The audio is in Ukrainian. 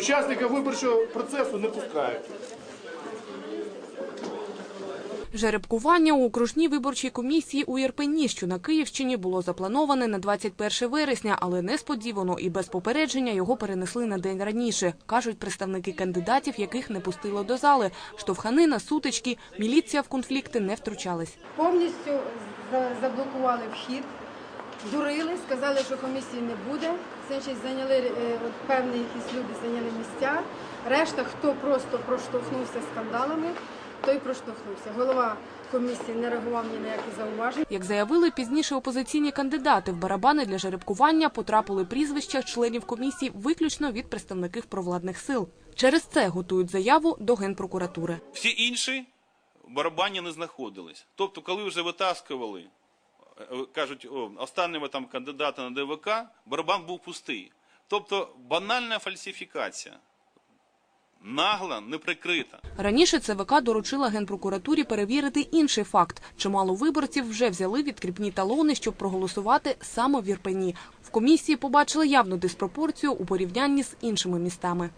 Учасника виборчого процесу не пускають. Жеребкування у окружній виборчій комісії у Ірпені, що на Київщині, було заплановане на 21 вересня, але несподівано і без попередження його перенесли на день раніше, кажуть представники кандидатів, яких не пустило до зали. Штовханина, сутички, міліція в конфлікти не втручалась. повністю за- заблокували вхід, дурили, сказали, що комісії не буде. Значить, зайняли е, от певні якісь люди зайняли місця. Решта, хто просто проштовхнувся скандалами, той проштовхнувся. Голова комісії не реагував ні на які зауваження. Як заявили пізніше опозиційні кандидати, в барабани для жеребкування потрапили прізвища членів комісії виключно від представників провладних сил. Через це готують заяву до Генпрокуратури. Всі інші барабані не знаходились. Тобто, коли вже витаскували, кажуть, о, останнього там кандидата на ДВК, барабан був пустий. Тобто банальна фальсифікація. Нагла, не прикрита. Раніше ЦВК доручила Генпрокуратурі перевірити інший факт. Чимало виборців вже взяли відкріпні талони, щоб проголосувати саме в Ірпені. В комісії побачили явну диспропорцію у порівнянні з іншими містами.